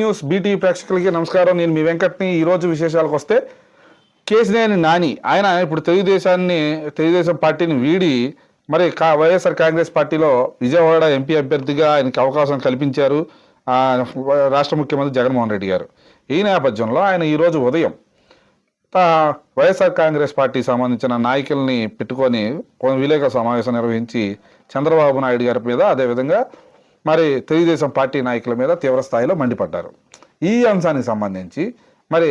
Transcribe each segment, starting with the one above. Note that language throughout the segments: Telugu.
న్యూస్ బీటీ ప్రేక్షకులకి నమస్కారం. నేను మీ వెంకట్ని. ఈరోజు విశేషాలకు వస్తే కేసినేని నాని ఆయన ఇప్పుడు తెలుగుదేశాన్ని తెలుగుదేశం పార్టీని వీడి మరి కా వైఎస్ఆర్ కాంగ్రెస్ పార్టీలో విజయవాడ ఎంపీ అభ్యర్థిగా ఆయనకి అవకాశం కల్పించారు రాష్ట్ర ముఖ్యమంత్రి జగన్మోహన్ రెడ్డి గారు. ఈ నేపథ్యంలో ఆయన ఈరోజు ఉదయం వైఎస్ఆర్ కాంగ్రెస్ పార్టీ సంబంధించిన నాయకుల్ని పెట్టుకొని విలేకరుల సమావేశం నిర్వహించి చంద్రబాబు నాయుడు గారి మీద అదేవిధంగా మరి తెలుగుదేశం పార్టీ నాయకుల మీద తీవ్ర స్థాయిలో మండిపడ్డారు. ఈ అంశానికి సంబంధించి మరి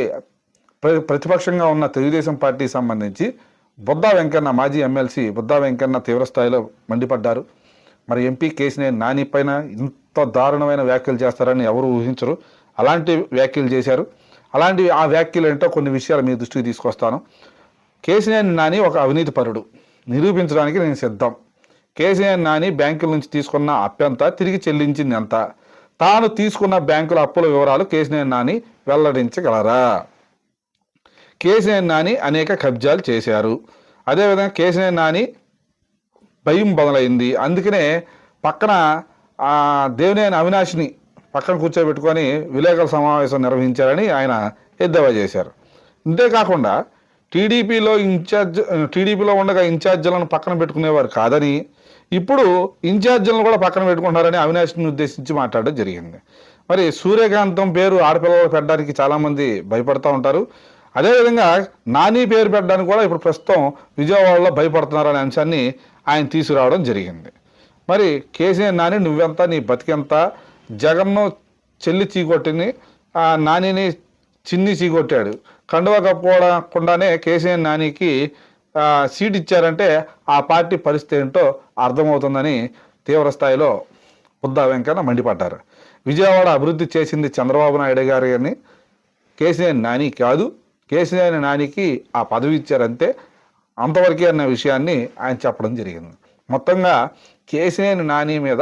ప్రతిపక్షంగా ఉన్న తెలుగుదేశం పార్టీ సంబంధించి బుద్ధా వెంకన్న మాజీ ఎమ్మెల్సీ బుద్ధా వెంకన్న తీవ్రస్థాయిలో మండిపడ్డారు. మరి ఎంపీ కేసినేని నాని పైన ఇంత దారుణమైన వ్యాఖ్యలు చేస్తారని ఎవరు ఊహించరు. అలాంటి వ్యాఖ్యలు చేశారు. అలాంటి ఆ వ్యాఖ్యలు ఏంటో కొన్ని విషయాలు మీ దృష్టికి తీసుకొస్తాను. కేసినేని నాని ఒక అవినీతి పరుడు. నిరూపించడానికి నేను సిద్ధం. కేసీఆర్ నాని బ్యాంకుల నుంచి తీసుకున్న అప్పెంత తిరిగి చెల్లించింది ఎంత తాను తీసుకున్న బ్యాంకుల అప్పుల వివరాలు కేసీఆర్ నాని వెల్లడించగలరా? కేసీఆర్ నాని అనేక కబ్జాలు చేశారు. అదేవిధంగా కేసీఆర్ నాని భయం బదులైంది అందుకనే పక్కన దేవినేని అవినాష్ని పక్కన కూర్చోబెట్టుకొని విలేకరుల సమావేశం నిర్వహించారని ఆయన ఎద్దేవా చేశారు. అంతేకాకుండా టీడీపీలో ఇన్ఛార్జ్ టీడీపీలో ఉండగా ఇన్ఛార్జీలను పక్కన పెట్టుకునేవారు కాదని ఇప్పుడు ఇన్ఛార్జీలను కూడా పక్కన పెట్టుకుంటారని అవినాష్ని ఉద్దేశించి మాట్లాడడం జరిగింది. మరి సూర్యకాంతం పేరు ఆడపిల్లలు పెట్టడానికి చాలామంది భయపడుతూ ఉంటారు. అదేవిధంగా నాని పేరు పెట్టడానికి కూడా ఇప్పుడు ప్రస్తుతం విజయవాడలో భయపడుతున్నారనే అంశాన్ని ఆయన తీసుకురావడం జరిగింది. మరి కేసీఆర్ నాని నువ్వెంత నీ బతికెంత? జగన్ను చెల్లి చీకొట్టిని ఆ నానిని చిన్ని చీకొట్టాడు. కండువా కప్పుకోవడకుండానే కేసీఆర్ నానికి సీట్ ఇచ్చారంటే ఆ పార్టీ పరిస్థితి ఏంటో అర్థమవుతుందని తీవ్ర స్థాయిలో బుద్ధా వెంకన్న మండిపడ్డారు. విజయవాడ అభివృద్ధి చేసింది చంద్రబాబు నాయుడు గారు అని కేసీఆర్ నాని కాదు. కేసీఆర్ నానికి ఆ పదవి ఇచ్చారంతే అంతవరకే అన్న విషయాన్ని ఆయన చెప్పడం జరిగింది. మొత్తంగా కేసీఆర్ నాని మీద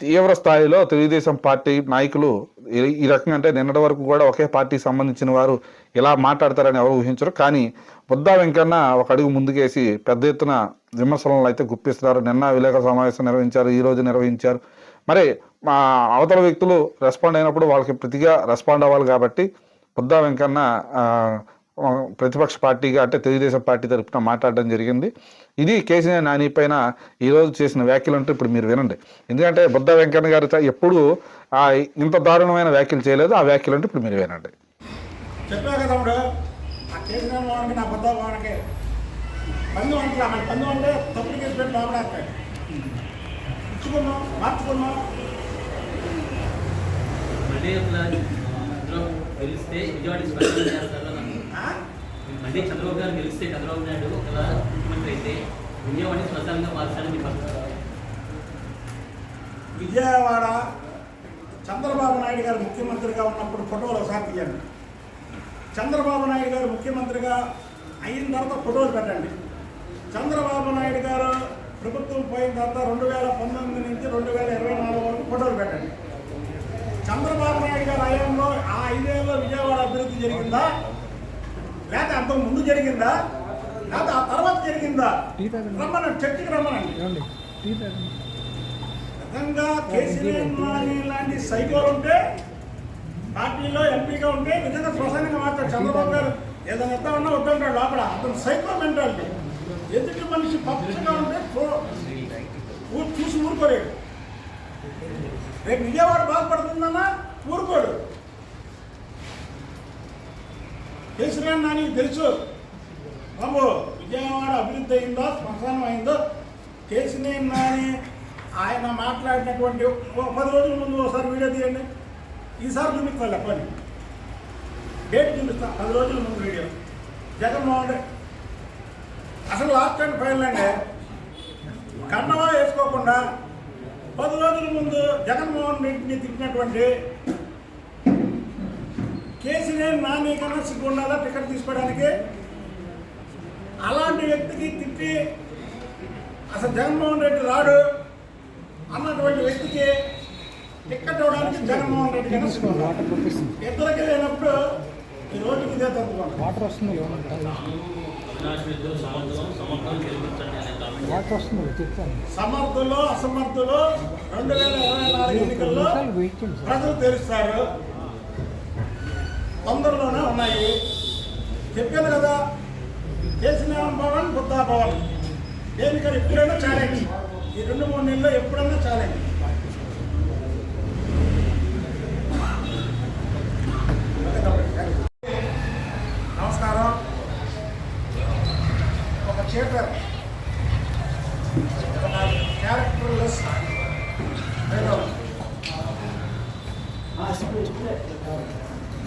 తీవ్ర స్థాయిలో తెలుగుదేశం పార్టీ నాయకులు ఈ- రకంగా అంటే నిన్నటి వరకు కూడా ఒకే పార్టీకి సంబంధించిన వారు ఇలా మాట్లాడతారని ఎవరు ఊహించరు. కానీ బుద్ధా వెంకన్న ఒక అడుగు ముందుకేసి పెద్ద ఎత్తున విమర్శలను అయితే గుప్పిస్తున్నారు. నిన్న విలేకరుల సమావేశం నిర్వహించారు ఈ రోజు నిర్వహించారు. మరి మా అవతల వ్యక్తులు రెస్పాండ్ అయినప్పుడు వాళ్ళకి ప్రతిగా రెస్పాండ్ అవ్వాలి కాబట్టి బుద్ధా వెంకన్న ప్రతిపక్ష పార్టీగా అంటే తెలుగుదేశం పార్టీ తరపున మాట్లాడడం జరిగింది. ఇది కేసీఆర్ నాని పైన ఈరోజు చేసిన వ్యాఖ్యలు అంటే ఇప్పుడు మీరు వినండి. ఎందుకంటే బుద్ధ వెంకన్న గారు ఎప్పుడూ ఆ ఇంత దారుణమైన వ్యాఖ్యలు చేయలేదు. ఆ వ్యాఖ్యలు అంటే ఇప్పుడు మీరు వినండి. చెప్పా కదా తమ్ముడు ఆ కేసీఆర్ భవన్కి నా బుద్ధ భవన్కి పందు అంటే మన పందు అంటే తప్పుడు కేసు పెట్టి లోపడేస్తాడు ఇచ్చుకున్నాం మార్చుకున్నాం మళ్ళీ గెలిస్తే విజయవాడ మళ్ళీ చంద్రబాబు గారు గెలిస్తే చంద్రబాబు నాయుడు ఒకవేళ ముఖ్యమంత్రి అయితే విజయవాడ శ్మశానంగా మార్చాలని విజయవాడ చంద్రబాబు నాయుడు గారు ముఖ్యమంత్రిగా ఉన్నప్పుడు ఫోటోలు ఒకసారి తీయండి. చంద్రబాబు నాయుడు గారు ముఖ్యమంత్రిగా అయిన తర్వాత ఫోటోలు పెట్టండి. చంద్రబాబు నాయుడు గారు ప్రభుత్వం పోయిన తర్వాత రెండు వేల పంతొమ్మిది నుంచి రెండు వేల ఇరవై నాలుగు వరకు ఫోటోలు పెట్టండి. చంద్రబాబు నాయుడు గారు హయాంలో ఆ ఐదేళ్ళలో విజయవాడ అభివృద్ధి జరిగిందా? లేకపోతే అంతకు ముందు జరిగిందా? లేకపోతే ఆ తర్వాత జరిగిందా? రమ్మనండి చర్చకి రమ్మనండి. నిజంగా కేసీఆర్ లాంటి సైకోలు ఉంటే పార్టీలో ఎంపీగా ఉంటే నిజంగా శ్మశానంగా మాట్లాడు. చంద్రబాబు గారు ఏదైనా ఉన్నా వద్దంటాడు లోపల. అతను సైకో మెంటాలిటీ. ఎదుటి మనిషి పచ్చగా ఉంటే చూసి ఊరుకోలేడు రేపు విజయవాడ బాగుపడుతుందన్నా ఊరుకోడు. కేసీఆర్ నాని తెలుసు. బాబు విజయవాడ అభివృద్ధి అయిందో? శ్మశానం అయిందో? కేసీఆర్ నాని ఆయన మాట్లాడినటువంటి ఓ పది రోజుల ముందు ఒకసారి వీడియో తీయండి. ఈసారి చూపిస్తాను పని డేట్ చూపిస్తాను పది రోజుల ముందు వీడియో. జగన్మోహన్ రెడ్డి. అసలు లాస్ట్ అండ్ ఫైనల్ అండి. కన్నవా వేసుకోకుండా పది రోజుల ముందు జగన్మోహన్ రెడ్డిని తిట్టినటువంటి కేసీఆర్ నాని కన్నా సిగ్గు ఉండాలా టికెట్ తీసుకోవడానికి? అలాంటి వ్యక్తికి తిట్టి అసలు జగన్మోహన్ రెడ్డి రాడు అన్నటువంటి వ్యక్తికి టికెట్ ఇవ్వడానికి జగన్మోహన్ రెడ్డి కన్నా సిగ్గు. ఉండాలి. ఇద్దరికి లేనప్పుడు ఈ రోజుకి ఇదే తప్పుకోండి వాటర్ వస్తుంది సమర్థులు అసమర్థులు రెండు వేల ఇరవై నాలుగు ఎన్నికల్లో ప్రజలు తెలుస్తారు. తొందరలోనే ఉన్నాయి. చెప్పాను కదా చేసిన భవన్ బుద్ధా భవన్ దేనికని ఎప్పుడైనా ఛాలెంజ్ ఈ రెండు మూడు నెలల్లో ఎప్పుడైనా ఛాలెంజ్ నమస్కారం ఒక థియేటర్ ఒక క్యారెక్టర్లెస్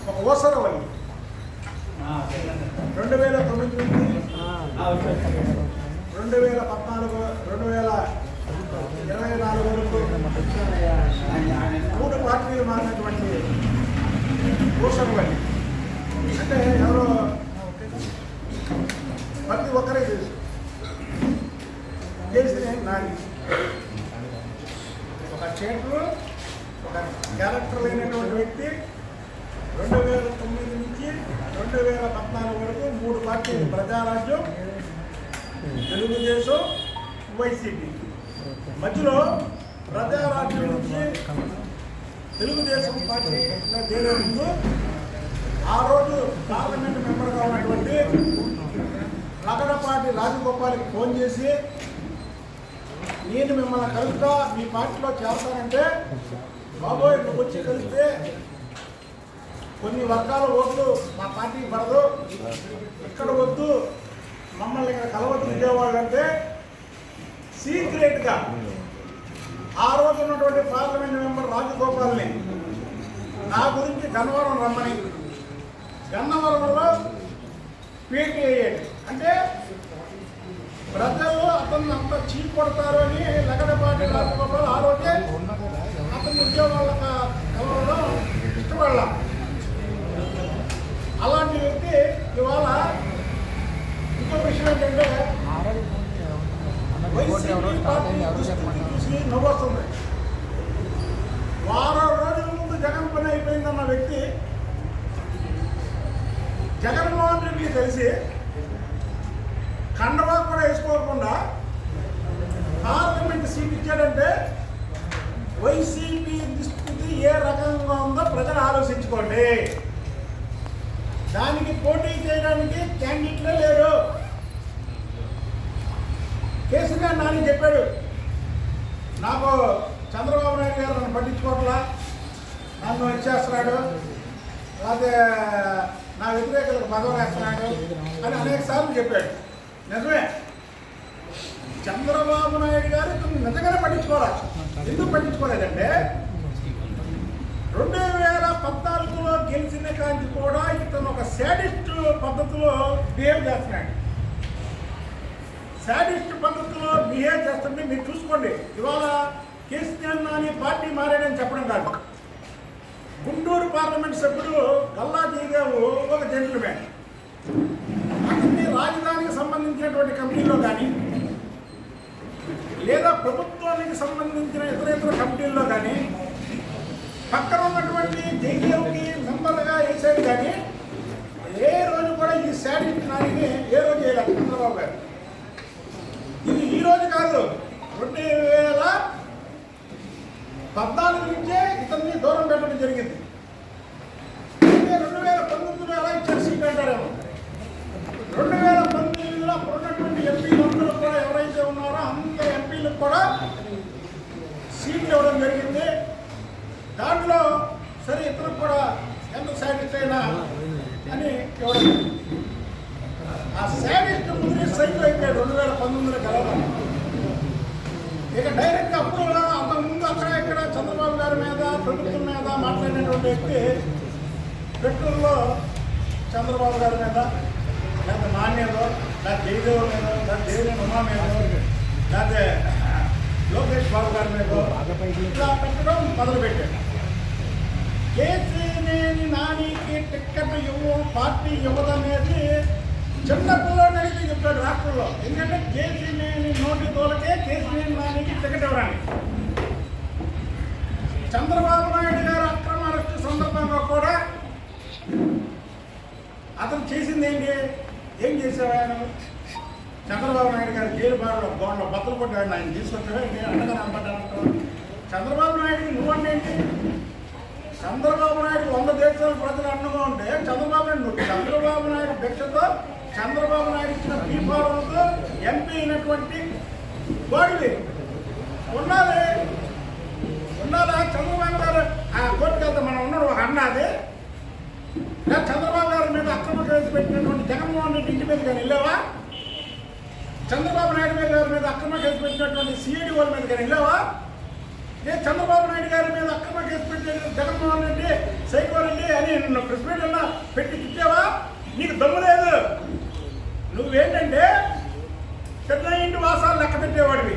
ఒక ఓసరవల్లి రెండు వేల తొమ్మిది నుండి రెండు వేల పద్నాలుగు రెండు వేల ఇరవై నాలుగు వరకు మూడు పార్టీలు మారినటువంటి ఓసరవల్లి అంటే ఎవరో ప్రతి ఒక్కరే తెలుసు చేసిన నాని ఒక చేతులు ఒక క్యారెక్టర్ లేనటువంటి వ్యక్తి రెండు వేల తొమ్మిది నుంచి రెండు వేల పద్నాలుగు వరకు మూడు పార్టీలు ప్రజారాజ్యం తెలుగుదేశం వైసీపీ. మధ్యలో ప్రజారాజ్యం నుంచి తెలుగుదేశం పార్టీ చేరే ముందు ఆ రోజు పార్లమెంట్ మెంబర్గా ఉన్నటువంటి లగడపాటి రాజగోపాల్కి ఫోన్ చేసి నేను మిమ్మల్ని కలుస్తా మీ పార్టీలో చేస్తానంటే బాబోయ్ నువ్వు వచ్చి కలిస్తే కొన్ని వర్గాల ఓట్లు మా పార్టీకి పడదు. ఇక్కడ వద్దు మమ్మల్ని ఇక్కడ కలవచ్చు విజయవాడ అంటే సీక్రెట్గా ఆ రోజు ఉన్నటువంటి పార్లమెంట్ మెంబర్ రాజగోపాల్ని నా గురించి గన్నవరం రమ్మని. గన్నవరంలో పీటీ అయ్యాడు. అంటే ప్రజలు అతన్ని అంత చీప్ కొడతారు అని లగడపాటి రాజగోపాల్ ఆ రోజే అతని ఉద్యోగాల కలవడం ఇష్టపడలా అలాంటి వ్యక్తి ఇవాళ ఇంకో విషయం ఏంటంటే వైసీపీ పార్టీ దుస్థితి చూసి నవ్వొస్తుంది. వారం రోజుల ముందు జగన్ పని అయిపోయిందన్న వ్యక్తి జగన్మోహన్ రెడ్డికి తెలిసి కండవా కూడా వేసుకోకుండా పార్లమెంట్ సీట్ ఇచ్చాడంటే వైసీపీ దుస్థితి ఏ రకంగా ఉందో ప్రజలు ఆలోచించుకోండి. దానికి పోటీ చేయడానికి క్యాండిడేట్లే లేరు. కేసీఆర్ నాని చెప్పాడు నాకు చంద్రబాబు నాయుడు గారు నన్ను పట్టించుకోవట్లా. నన్ను ఇచ్చేస్తున్నాడు. లేకపోతే నా వ్యతిరేకులకు పదవి వేస్తున్నాడు అని అనేక సార్లు చెప్పాడు. నిజమే. చంద్రబాబు నాయుడు గారు నిజంగానే పట్టించుకోవాలి? ఎందుకు పట్టించుకోలేదంటే రెండు వేల పద్నాలుగులో గెలిచిన కాంతి కూడా ఇతను ఒక శాడిస్ట్ పద్ధతిలో బిహేవ్ చేస్తున్నాడు. శాడిస్ట్ పద్ధతిలో బిహేవ్ చేస్తుంటే మీరు చూసుకోండి. ఇవాళ కేసీఆర్ నాని పార్టీ మారాడని చెప్పడం కాదు. గుంటూరు పార్లమెంట్ సభ్యుడు గల్లా జయదేవ్ ఒక జెంట్లమ్యాన్ అతన్ని రాజధానికి సంబంధించినటువంటి కమిటీలో కానీ లేదా ప్రభుత్వానికి సంబంధించిన ఇతర ఇతర కమిటీల్లో కానీ పక్కన ఉన్నటువంటి జైదేవ్కి మెంబర్గా వేసాడు కానీ ఏ రోజు కూడా ఈ శాడిస్ట్ నానిని ఏ రోజు వేయలేదు చంద్రబాబు గారు. ఈరోజు రోజు కాదు రెండు వేల పద్నాలుగు నుంచే ఇతన్ని దూరం పెట్టడం జరిగింది. రెండు వేల పంతొమ్మిదిలో ఎలా ఇచ్చారు సీట్ అంటారేమో? రెండు వేల పంతొమ్మిదిలో ఉన్నటువంటి ఎంపీలు అందరూ కూడా ఎవరైతే ఉన్నారో అందరూ ఎంపీలకు కూడా సీట్లు ఇవ్వడం జరిగింది. దాంట్లో సరే ఇతరులకు కూడా ఎంత సాటిస్ఫైనా అయినా అని ఇవ్వడం ఆ డిసైడ్ అయిపోయాడు రెండు వేల పంతొమ్మిదిలో గెలవాలి ఇక డైరెక్ట్ అప్పుడు అంతకుముందు అక్కడ ఇక్కడ చంద్రబాబు గారి మీద ప్రభుత్వం మీద మాట్లాడినటువంటి వ్యక్తి పెట్రోల్లో చంద్రబాబు గారి మీద లేకపోతే నా మీదో లేదా జయదేవ్ మీద లేదా దేవినేని ఉమా మీద లేకపోతే లోకేష్ బాబు గారి మీద ఇలా పెట్టడం మొదలుపెట్టాడు కేసీనేని నానికి టిక్కెట్ ఇవ్వు పార్టీ ఇవ్వదనేది చిన్న పిల్లోడు అడిగి చెప్తాడు రాష్ట్రంలో. ఎందుకంటే కేసీనేని నోటి తోలకే కేసీనేని నానికి టికెట్ ఇవ్వడానికి. చంద్రబాబు నాయుడు గారు అక్రమ అరెస్టు సందర్భంగా కూడా అతను చేసింది ఏంటి? ఏం చేశాడు ఆయన? చంద్రబాబు నాయుడు గారు జైలు బారులో గోడలో బద్దలు కొట్టాడు ఆయన తీసుకొచ్చాడు? నేను అండగా నిలబడ్డాను చంద్రబాబు నాయుడు నువ్వంటే ఏంటి? చంద్రబాబు నాయుడు వంద దేశాల ప్రజలు అండగా ఉంటే చంద్రబాబు నాయుడు నువ్వు చంద్రబాబు నాయుడు భిక్షతో చంద్రబాబు నాయుడు ఇచ్చిన బీఫారంతో ఎంపీ అయినటువంటి గోడివి ఉండాలి ఉండాలా చంద్రబాబు గారు ఆ కోర్టుకి వెళ్తే మనం ఉన్నాడు ఒక అన్నది చంద్రబాబు గారి మీద అక్రమ కేసు పెట్టినటువంటి జగన్మోహన్ రెడ్డి ఇంటి మీద కానీ వెళ్ళావా? చంద్రబాబు నాయుడు గారి మీద అక్రమ కేసు పెట్టినటువంటి సిఐడి వాళ్ళ మీద కానీ వెళ్ళావా? ఏ చంద్రబాబు నాయుడు గారి మీద అక్రమ కేసు పెట్టిన జగన్మోహన్ రెడ్డి సైకో రెడ్డి అని నిన్ను ప్రెస్ పెట్టి తిట్టావా? నీకు దమ్ము లేదు? నువ్వేంటంటే చిన్న ఇంటి వాసాలు లెక్క పెట్టేవాడివి.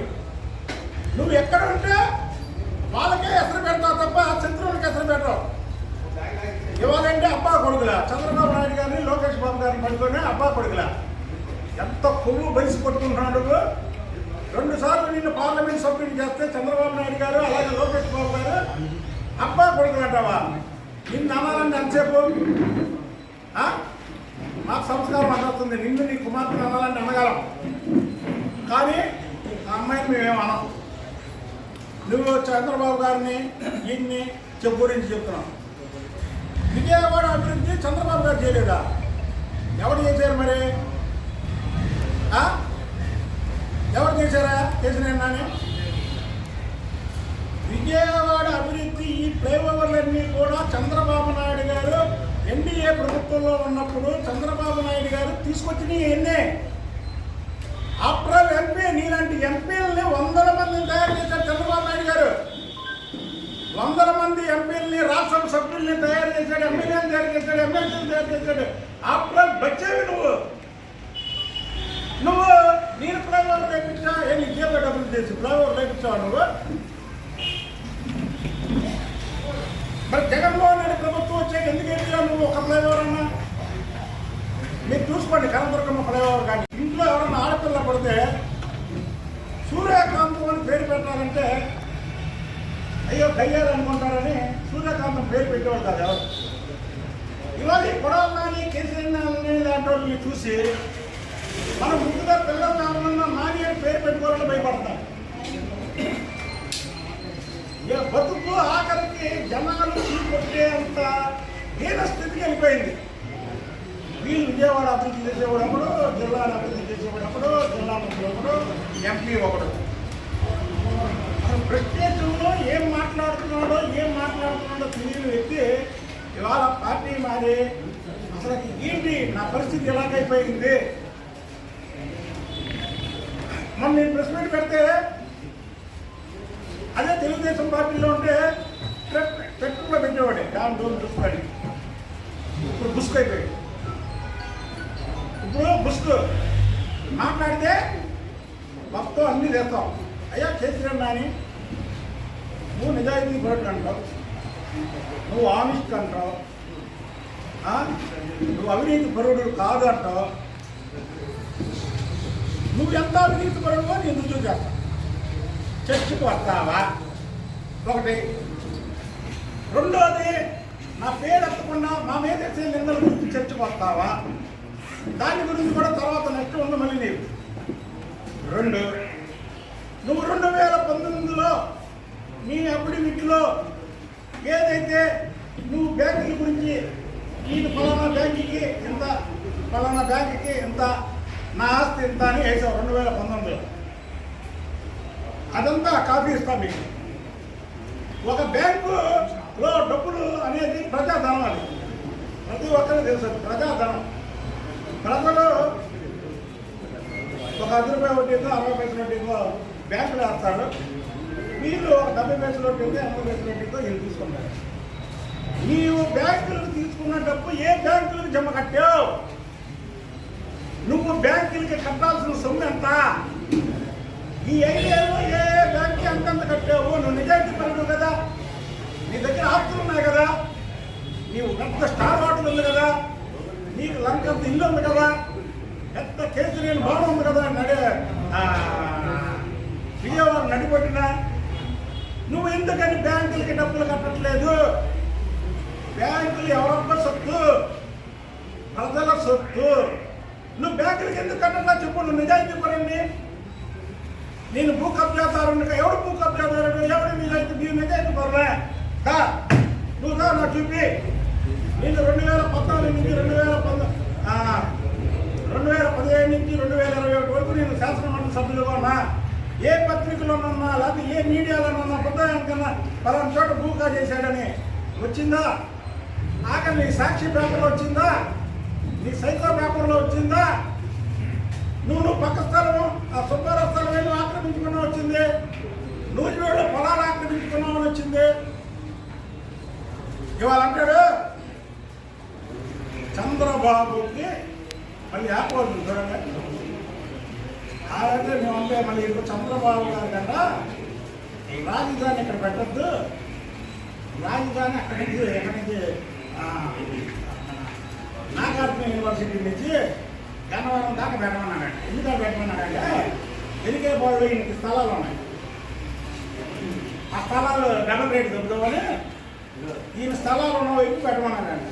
నువ్వు ఎక్కడ ఉంటే వాళ్ళకే ఎసరు పెడతావు తప్ప శత్రువులకి ఎసరు పెట్టావు. ఇవ్వాలంటే అబ్బా కొడుకులా. చంద్రబాబు నాయుడు గారిని లోకేష్ బాబు గారిని పడుకొని అబ్బా కొడుకులా. ఎంత కొవ్వు బలిసి కొట్టుకుంటున్నాడు రెండు సార్లు నిన్ను పార్లమెంట్ సభ్యుని చేస్తే చంద్రబాబు నాయుడు గారు అలాగే లోకేష్ బాబు గారు అబ్బా కొడుకులు అంటావా? నిన్ను అనాలంటే అంతసేపు మాకు సంస్కారం అందవుతుంది నిన్ను నీ కుమార్తెను అనాలని అనగలం కానీ ఆ అమ్మాయిని మేమేం అనం నువ్వు చంద్రబాబు గారిని ఈయన్ని చెప్పు గురించి చెప్తున్నావు. విజయవాడ అభివృద్ధి చంద్రబాబు గారు చేయలేదా? ఎవరు చేశారు మరి? ఎవరు చేశారా? చేసిన విజయవాడ అభివృద్ధి ఈ ఫ్లైఓవర్లన్నీ కూడా చంద్రబాబు నాయుడు గారు ఎన్డీఏ ప్రభుత్వంలో ఉన్నప్పుడు చంద్రబాబు నాయుడు గారు తీసుకొచ్చినవి ఎన్నే అప్రల్ ఎంపీ నీలాంటి ఎంపీలని వందల మందిని తయారు చేశారు చంద్రబాబు నాయుడు గారు. వందల మంది ఎంపీలని రాష్ట్ర సభ్యుల్ని తయారు చేశాడు ఎమ్మెల్యేని తయారు చేశాడు ఎమ్మెల్సీని తయారు చేశాడు. అప్రల్ బచ్చేవి నువ్వు. నువ్వు నేను ఫ్లైఓవర్ లేపించా ఏ నీ డబ్బులు చేసి ఫ్లైఓవర్ రేపించావు నువ్వు? మరి జగన్మోహన్ ప్రభుత్వం వచ్చాక ఎందుకు ఎత్తావు నువ్వు? ఒక ఫ్లైఓవర్ అన్నా మీరు చూసుకోండి కనదుర్గమ్మ ఫ్లైఓవర్ కానీ. ఇంట్లో ఎవరన్నా ఆడపిల్ల పడితే సూర్యకాంతం అని పేరు పెట్టాలంటే అయ్యో కయ్యారు అనుకుంటారని సూర్యకాంతం పేరు పెట్టేవాడు కాదు ఎవరు. ఇవాళ ఈ గొడవ కానీ కేసీఆర్ లాంటి వాళ్ళని చూసి మనం ముందుగా పిల్లలు కావాలన్నా నాని అని పేరు పెట్టుకోవాలని భయపడతాం. బతుకు ఆఖరికి జనాలు కొట్టేంత హీన స్థితికి వెళ్ళిపోయింది. వీళ్ళు విజయవాడ అభివృద్ధి చేసేవాడప్పుడు జిల్లాను అభివృద్ధి చేసేవాడప్పుడు జిల్లా మంత్రి ఒకడు ఎంపీ ఒకడు. అసలు ప్రత్యేకంలో ఏం మాట్లాడుతున్నాడో ఏం మాట్లాడుతున్నాడో తెలియని వ్యక్తి ఇవాళ పార్టీ మారి అసలు ఏంటి? నా పరిస్థితి ఎలాగైపోయింది? మొన్న నేను ప్రెస్ మీట్ పెడితే అదే తెలుగుదేశం పార్టీలో ఉంటే పెట్టుకులో పెట్టేవాడే దాని రోజు చూసుకోండి ఇప్పుడు బుస్క్ అయిపోయాడు. ఇప్పుడు బుస్క్ మాట్లాడితే మొత్తం అన్ని చేస్తాం అయ్యా కేసీఆర్ నాని నువ్వు నిజాయితీ పరుడు అంటావు. నువ్వు ఆమిస్ట్ అంటావు. నువ్వు అవినీతి పరుడు కాదు అంటావు. నువ్వు ఎంత అవినీతి పరుడు అని ఎందుకు చూసేస్తావు చర్చకు వస్తావా ఒకటి. రెండోది నా పేరు ఎత్తకుండా మా మీద వేసే నిందల గురించి చర్చకు వస్తావా దాని గురించి కూడా తర్వాత నెక్స్ట్ ఉంది మళ్ళీ నీవు రెండు. నువ్వు రెండు వేల పంతొమ్మిదిలో నీ అప్పుడు వీటిలో ఏదైతే నువ్వు బ్యాంకుల గురించి నేను ఫలానా బ్యాంకుకి ఇంత ఫలానా బ్యాంకుకి ఇంత నా ఆస్తి ఇంత అని వేసావు రెండు వేల పంతొమ్మిదిలో. అదంతా కాపీ ఇస్తాం మీకు. ఒక బ్యాంకులో డబ్బులు అనేది ప్రజాధనం అది ప్రతి ఒక్కరు తెలుసు ప్రజాధనం. ప్రజలు ఒక ఐదు రూపాయలు వడ్డీతో అరవై పైసలు వడ్డీతో బ్యాంకులు వేస్తారు. మీరు ఒక డెబ్బై పైసలు వడ్డీతో ఎనభై పైసలు వడ్డీతో వీళ్ళు తీసుకుంటారు. నీవు బ్యాంకులకు తీసుకున్న డబ్బు ఏ బ్యాంకులకు జమ కట్టావు? నువ్వు బ్యాంకులకి కట్టాల్సిన సొమ్ము ఎంత? ఈ ఐదేళ్ళు ఏ ఏ బ్యాంక్కి అంతంత కట్టావు? నువ్వు నిజాయితీ పరుడు కదా. నీ దగ్గర ఆస్తులు ఉన్నాయి కదా. నీవు పెద్ద స్టార్ హోటల్ ఉంది కదా. నీకు లంకంత ఇల్లు ఉంది కదా. పెద్ద కేసరియన్ భవనం ఉంది కదా. నడే విజయవాడ నడిపట్టిన. నువ్వు ఎందుకని బ్యాంకులకి డబ్బులు కట్టట్లేదు? బ్యాంకులు ఎవరొక్క సొత్తు. ప్రజల సొత్తు. నువ్వు బ్యాంకులకి ఎందుకు కట్టట్లా చెప్పు? నువ్వు నిజాయితీ పరండి నేను భూ కబ్జాదారుని ఎవడు భూ కబ్జాదారుడు ఎవడు నిజాయితీ మీరు నిజాయితీ పరులే కా నువ్వు కా నాకు చూపి. నేను రెండు వేల పద్నాలుగు నుంచి రెండు వేల పంద రెండు వేల పదిహేను నుంచి రెండు వేల ఇరవై ఒకటి వరకు నేను శాసనమండలి సభ్యులుగా ఉన్నా. ఏ పత్రికలోనన్నా లేకపోతే ఏ మీడియాలోనన్నా పుస్తకం కన్నా పలానా చోట భూకా చేశాడని వచ్చిందా? ఆఖరి నీ సాక్షి పేపర్లో వచ్చిందా? నీ సైకో పేపర్లో వచ్చిందా? నువ్వు నువ్వు పక్క స్థలము ఆ సుబ్బారావు స్థలం వచ్చింది. నూజివేడు పొలాలు ఆక్రమించుకున్నావు అని వచ్చింది. ఇవాళ అంటాడు చంద్రబాబుకి మళ్ళీ ఆపవద్దు చూడండి. అలాగే మేము అంటే మళ్ళీ ఇప్పుడు చంద్రబాబు గారు కదా ఈ రాజధాని ఇక్కడ పెట్టద్దు. రాజధాని అక్కడి నుంచి ఎక్కడి నుంచి? నాగార్జున యూనివర్సిటీ నుంచి. గన్నవరం దాకా పెట్టమన్నాడు ఎందుకంటే పెట్టమన్నాడంటే ఎనికేపాడు ఈయనకి స్థలాలు ఉన్నాయి. ఆ స్థలాలు డబల్ రేట్ దొరుకుతామని ఈయన స్థలాలు ఉన్న వైపు పెట్టమన్నాడు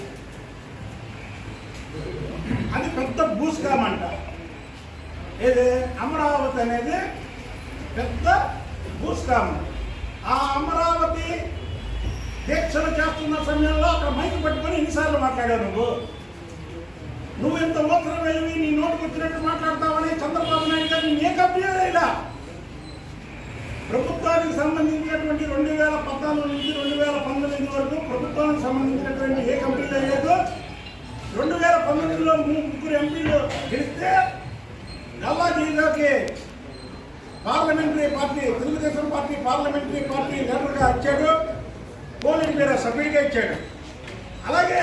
అది పెద్ద భూస్కామంట ఏది? అమరావతి అనేది పెద్ద భూస్కామం. ఆ అమరావతి దీక్షలు చేస్తున్న సమయంలో అక్కడ మైకి పట్టుకొని ఎన్నిసార్లు మాట్లాడావు నువ్వు? నువ్వు ఎంత ఓతరం వెళ్ళి నీ నోటికి వచ్చినట్టు మాట్లాడతావని చంద్రబాబు నాయుడు గారు నేను ఏ ప్రభుత్వానికి సంబంధించినటువంటి రెండు వేల పద్నాలుగు నుంచి రెండు వేల పంతొమ్మిది వరకు ప్రభుత్వానికి సంబంధించినటువంటి ఏ కంపెనీ లేదు రెండు వేల పంతొమ్మిదిలో ముగ్గురు ఎంపీలు గెలిస్తే గల్లాజీలోకి parliamentary party Telugu Desam party parliamentary party లీడర్గా ఇచ్చాడు పోలింగ్ బ్యూరో సభ్యుడిగా ఇచ్చాడు అలాగే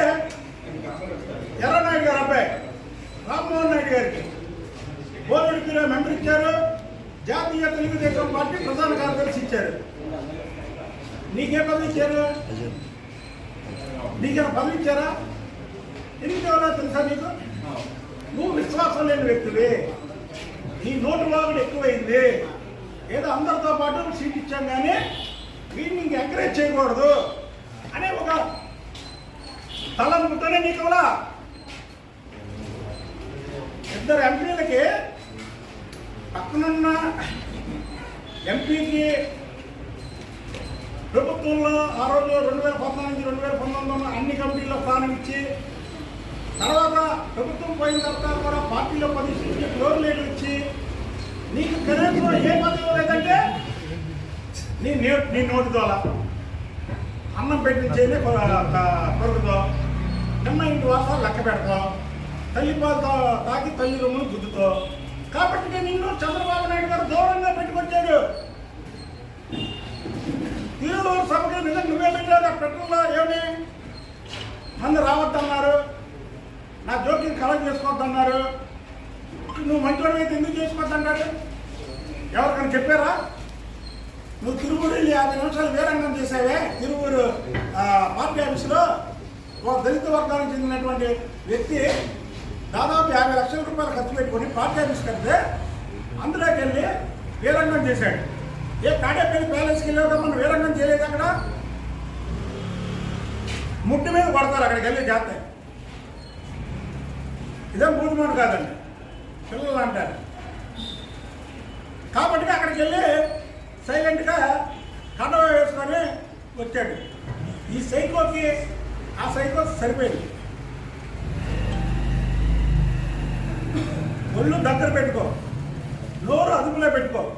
ఎర్రనాయుడు గారు అబ్బాయి. రామ్మోహన్ నాయుడు గారికి. పోలింగ్ మెంబర్ ఇచ్చారు. జాతీయ తెలుగుదేశం పార్టీ ప్రధాన కార్యదర్శి ఇచ్చారు. నీకే పదవి ఇచ్చారు? నీకేమైనా పదవి ఇచ్చారా? ఎందుకు ఎవరో తెలుసా నీకు? నువ్వు విశ్వాసం లేని వ్యక్తివి. నీ నోటు లోపల ఎక్కువైంది. ఏదో అందరితో పాటు సీట్ ఇచ్చాం కానీ వీడిని ఇంక ఎంకరేజ్ చేయకూడదు. అనే ఒక తలంపుతోనే నీకు కూడా ఇద్దరు ఎంపీలకి పక్కనున్న ఎంపీకి ప్రభుత్వంలో ఆ రోజు రెండు వేల పద్నాలుగు రెండు వేల పంతొమ్మిదిలో అన్ని కమిటీల్లో స్థానం ఇచ్చి తర్వాత ప్రభుత్వం పోయిన తర్వాత కూడా పార్టీలో పది సీట్లు ఫ్లోర్ లేట్లు ఇచ్చి నీకు కనీసం ఏ పదవి లేదంటే నీ నే- నీ నోటి అన్నం పెట్టించేది కొడుకుతో నిన్న ఇంటి వాసాలు లెక్క పెడతావు తల్లి పాలతో తాకి తల్లి రొమ్మును గుద్దుతో. కాబట్టి నేను నిన్ను చంద్రబాబు నాయుడు గారు దూరంగా పెట్టుకొచ్చాడు. తిరువులూరు సభకు నిజం నువ్వే పెట్టాడు పెట్రోల్లో ఏమి? మంది రావద్దన్నారు. నా జోక్యం కలెక్ట్ చేసుకోవద్దన్నారు. నువ్వు మంచివాడు అయితే ఎందుకు చేసుకోవద్దన్నాడు? ఎవరికైనా చెప్పారా? నువ్వు తిరువూరు వెళ్ళి యాభై నిమిషాలు వీరంగం చేసావే? తిరువురు పార్టీ ఆఫీసులో ఒక దళిత వర్గానికి చెందినటువంటి వ్యక్తి దాదాపు యాభై లక్షల రూపాయలు ఖర్చు పెట్టుకొని పార్టీ ఆఫీస్ కడితే అందులోకి వెళ్ళి వీరంగం చేశాడు. ఏ తాడేపల్లి ప్యాలెస్కి వెళ్ళాక మనం వీరంగం చేయలేదు అక్కడ. ముట్టు మీద పడతారు అక్కడికి వెళ్ళి జాతర. ఇదేం బూతుమాను కాదండి. పిల్లలు అంటారు. కాబట్టి అక్కడికి వెళ్ళి సైలెంట్గా కండవ వేసుకొని వచ్చాడు. ఈ సైకోకి ఆ సైకో సరిపోయింది. ఒళ్ళు దగ్గర పెట్టుకో. నోరు అదుపులో పెట్టుకో.